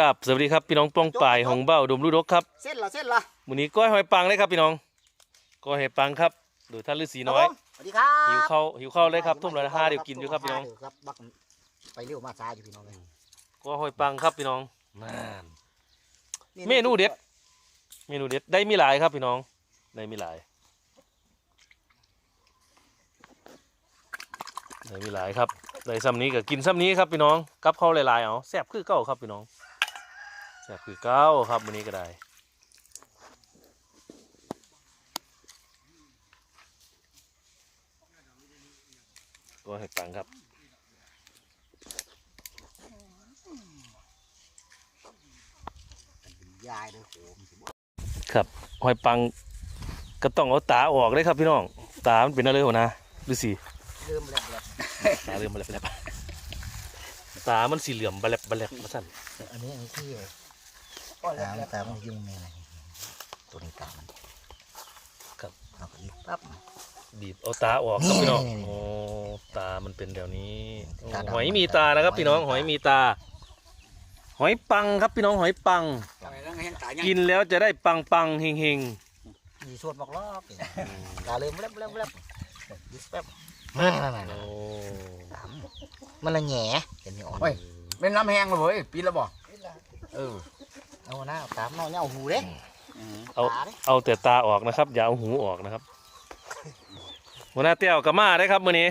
กับสวัสดีครับพี่น้องป้องป่ายของเบ้าดมลูกดกครับเส้นละเส้นละวันนี้ก้อยหอยปังเลยครับพี่น้องก้อยหอยปังครับโดยท่านฤาษีน้อยครับผมสวัสดีครับหิวข้าวหิวข้าวเลยครับทุ่มละห้าเดี๋ยวกินอยู่ครับพี่น้องครับบักไปเร็วมาช้าอยู่พี่น้องเลยก้อยหอยปังครับพี่น้องนั่นเมนูเด็ด เมนูเด็ดได้มีหลายครับพี่น้องได้มีหลายได้มีหลายครับได้ซ้ำนี้ก็กินซ้ำนี้ครับพี่น้องกับข้าวหลายๆเอาแซ่บคือเก้าครับพี่น้อง แซ่บคือเก้าครับวันนี้ก็ได้ก็ให้ปังครับยายเลยโหมสิบ่ครับหอยปังก็ต้องเอาตาออกเลยครับพี่น้อง ตามันเป็นอะไรหัวนะดูสิเริ่มแล้วแล้วตาเริ่มบแลบแลบตามันสีเหลือมบแลบบแลบมาสั่นอันนี้อันนี้ที่ ตามตามมันยุ่งแม่อะไรตัวนี้ตามมันครับเอาไปอีกปั๊บ บีบเอาตาออกครับพี่น้องนี่โอ้ตามันเป็นแบบนี้โอ้ตาดำหอยมีตานะครับ พี่น้องหอยมีตา หอยปังครับพี่น้องหอยปังกินแล้วจะได้ปังปังเฮงเฮงมีส่วนบอกลอกนี่ตาเริ่มแล้วแล้วแล้วดิสแป๊บนั่นนั่นนั่นโอ้ตามมันละแหง่เห็นไหมอ่อนโอ้ย เป็นน้ำแห้งเลยเว้ยปีละบ่เออ เอาหน้าตามเนาะเนี่ยเอาหูเด้เอาตาเด้เอาแต่ตาออกนะครับ อย่าเอาหูออกนะครับหัวหน้าเต้วกับมาได้ครับมื้อนี้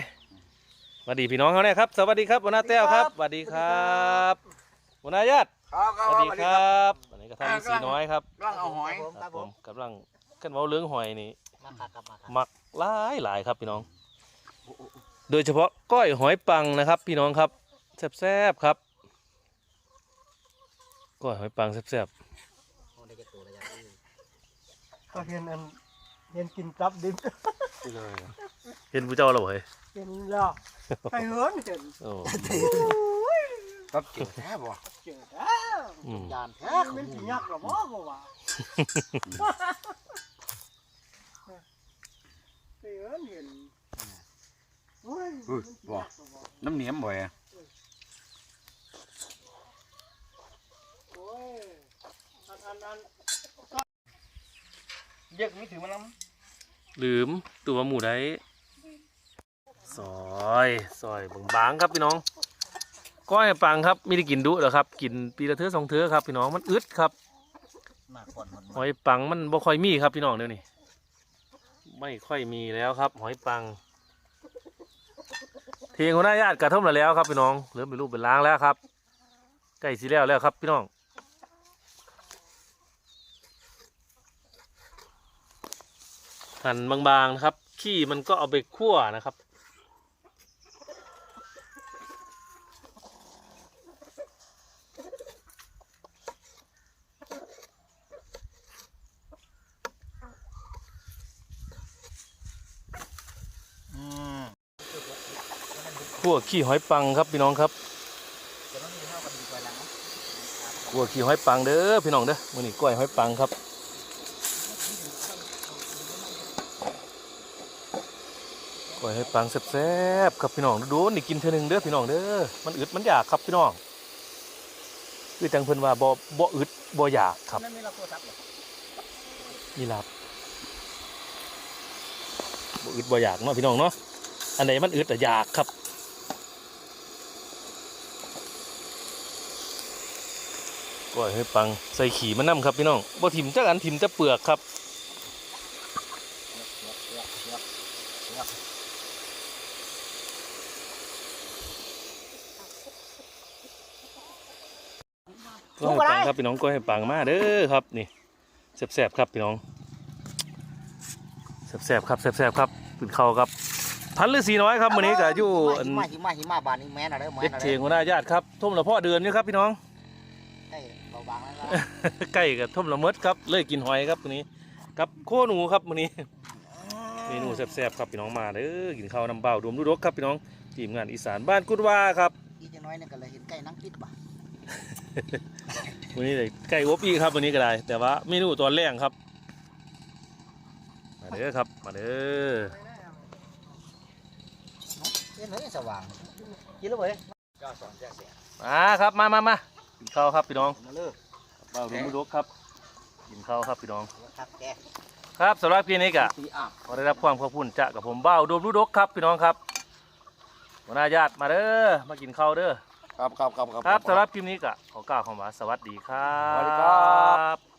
สวัสดีพี่น้องเขาเนี่ยครับ สวัสดีครับหัวหน้าเต้วครับสวัสดีครับหัวหน้าญาติครับสวัสดีครับอันนี้ก็ท่านสีน้อยครับร่างเอาหอยครับผมกำลังกันเว้าเรื่องหอยนี่มาครับครับมาครับมักหลายหลายครับพี่น้อง โดยเฉพาะก้อยหอยปังนะครับ พี่น้องครับแซ่บๆครับ ก้อยหอยปังแซ่บโอ้ได้จะตัวระยะที่ก็เห็นอันเห็นกินตับดิบๆเห็นผู้เจ้าเราเหรอเฮ้ยเห็นแล้วไปเหินเห็นโอ้ตับเกี่ยวแท้บ่เจอแล้วอืมยานแท้ของมันมึสิงยักษ์หรอบ่ก็ว่าไปเหินเห็นโอ้ยมันสิยักษ์หรอบ่น้ำเหนียมบ่อยโอ้ยอันอันอัน เยอะไม่ถือมันน้ลืมตัวหมูได้ซอยซอยบางๆครับพี่น้อง ก้อยปังครับไม่ได้กินดุหรอกครับกินปีละเทือสองเทือครับพี่น้องมันอึดครับมากก่อนมันหอยปังมันบ่ค่อยมีครับพี่น้องเดี๋ยวนี้ไม่ค่อยมีแล้วครับ หอยปังเทงหัวหน้าญาติกระท่อมแล้วแล้วครับพี่น้องเหลือเป็นรูปเป็นล้างแล้วครับใกล้สิแล้วแล้วครับพี่น้อง หั่นบางๆนะครับ ขี้มันก็เอาไปคั่วนะครับ คั่วขี้หอยปังครับพี่น้องครับจะต้องมีเท่ากันดีกว่าหลังนะคั่วขี้หอยปังเด้อพี่น้องเด้อมื้อนี้กล้วยหอยปังครับ กล้วยหอยปังแซ่บๆครับพี่น้องดูนี่กินเท่อหนึงเด้อพี่น้องเด้อมันอึดมันอยากครับพี่น้องคือจังเพิ่นว่าบ่บ่อึดบ่อยากครับนั่นไม่เราตัวทับเหรอนี่ล่ะบ่อึดบ่อยากเนาะพี่น้องเนาะอันไหนมันอึดแต่อยากครับกล้วยหอยปังใส่ขี้มันนํครับพี่น้องบ่ถิ่มจักอันถิ่มแต่เปลือกครับ ก็ให้ปังครับพี่น้องก็ให้ปังมาเด้อครับนี่แซ่บๆครับพี่น้องแซ่บๆครับแซ่บๆครับขึ้นเข้าวครับพันฤาษีน้อยครับวันนี้ก็อยู่อันหิมะหิมะหิมะบานนี้แม่นอะไรแม่เด็ดนอะไรเทียงหัวหน้าญาติครับท่มละพ่อเดือนนี่ครับพี่น้องใกล้เบาบางแล้วนะใกล้กับท่มละเมดครับเลยกินหอยครับวันนี้กับโคหนูครับวันนี้เมนูแซ่บๆครับพี่น้องมาเด้อกินข้าวน้ำเปล่ารวมดูรกครับพี่น้องทีมงานอีสานบ้านกุดว่าครับอีกจังน้อยเนี่ยก็เลยเห็นไก่นั่งติดบ่ะ วันนี้เลยใกล้วัวปีครับวันนี้ก็ได้ แต่ว่าไม่รู้ตอนแรงครับ มาเด้อครับ มาเด้อเย็นไหมสว่างกินแล้วเว้ยก้าสองแจ๊เสียมาครับมามามากินข้าวครับพี่น้องมาเลยบ้าวลุงมุดกครับกินข้าวครับพี่น้องครับแกครับสำหรับพี่นี้กะขอได้รับความขอบคุณจะกับผมเบ้าดูรูดกครับพี่น้องครับหัวหน้าญาติมาเด้อมากินข้าวเด้อ ครับครับครับครับ ครับสำหรับคลิปนี้ก็ขอกล่าวคำว่าสวัสดีครับ สวัสดีครับ